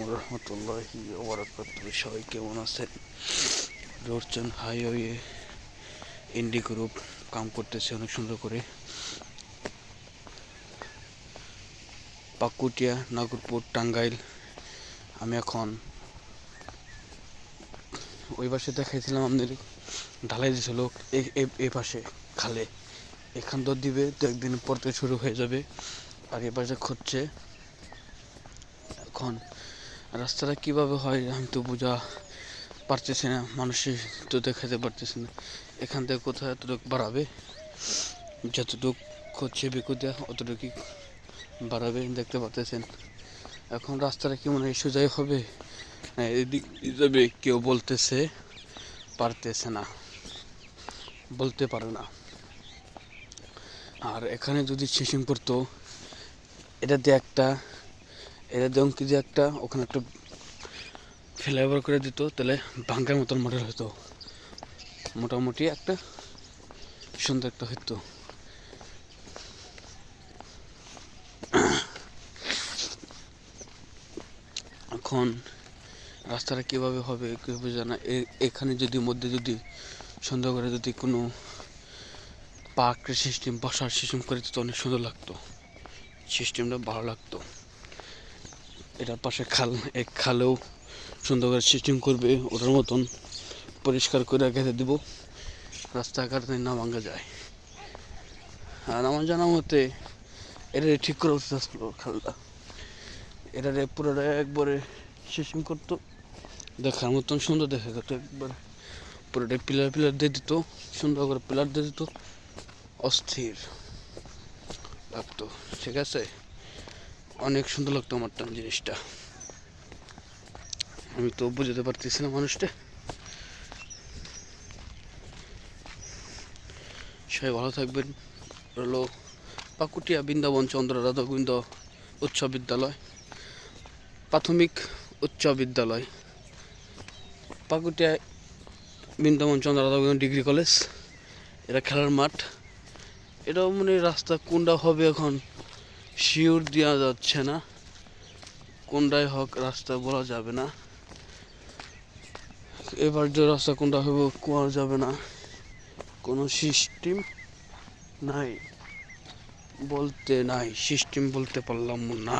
রহমতুল্লাহি সবাই কেমন আছেন? রোডচান হাইওয়ে ইন্ডি গ্রুপ কাম করতেছে অনেক সুন্দর করে। পাকুটিয়া, নাগরপুর, টাঙ্গাইল, আমি এখন ওই পাশে দেখাইছিলাম আমাদের ঢালাই দিয়েছিল এ পাশে, খালে। এখান তো দিবে তো একদিন পর থেকে শুরু হয়ে যাবে। আর এ পাশে খুঁজছে এখন রাস্তাটা কীভাবে হয় আমি তো বোঝা পারতেছি না, মানুষই তো দেখাতে পারতেছি না। এখান থেকে কোথায় এতটুকু বাড়াবে? যতটুকু হচ্ছে বেকুদিয়া অতটুকুই বাড়াবে, দেখতে পারতেছেন। এখন রাস্তাটা কি মনে হয় সোজাই হবে? এদিক যাবে, কেউ বলতেছে, পারতেছে না। বলতে পারে না। আর এখানে যদি সেশন করতো, এটা দিয়ে একটা এটা দিয়ে অঙ্কি দিয়ে একটা, ওখানে একটা ফ্লাইওভার করে দিত, তাহলে ভাঙ্গার মতন মডেল হতো মোটামুটি একটা সুন্দর একটা হতো এখন রাস্তাটা কীভাবে হবে, কীভাবে জানা এখানে যদি মধ্যে যদি সুন্দর করে যদি কোনো পার্কের সিস্টেম বসার সিস্টেম করে দিত, অনেক সুন্দর লাগতো। সিস্টেমটা ভালো লাগতো। এটার পাশে খাল, এক খালেও সুন্দর করে সিস্টেম করবে, ওটার মতন পরিষ্কার করে গেঁথে দিব। রাস্তাঘাট না ভাঙা যায়। আর আমার জানা মতে এটা ঠিক করা উচিত আসলো খালটা। এটা পুরোটা একবারে সিস্টেম করতো। দেখার মতন সুন্দর দেখা যেত একবারে পুরোটা পিলার পিলার দিয়ে দিত, সুন্দর করে পিলার দিয়ে দিত। অস্থির লাগতো, ঠিক আছে? অনেক সুন্দর লাগতো আমার টান জিনিসটা। আমি তো বুঝতে পারতেছি না মানুষটা। সবাই ভালো থাকবেন। হলো পাকুটিয়া বৃন্দাবন চন্দ্র রাধা গোবিন্দ উচ্চ বিদ্যালয়, প্রাথমিক উচ্চ বিদ্যালয়, পাকুটিয়া বৃন্দাবন চন্দ্র রাধা গোবিন্দ ডিগ্রি কলেজ এটা খেলার মাঠ। এটাও মানে রাস্তা কোনটা হবে এখন? শিওর দেওয়া যাচ্ছে না। কোনটাই হক রাস্তা বলা যাবে না। এবার যে রাস্তা কোনটা হবে কোয়া যাবে না। কোনো সিস্টেম নাই। বলতে নাই সিস্টেম বলতে পারলাম না।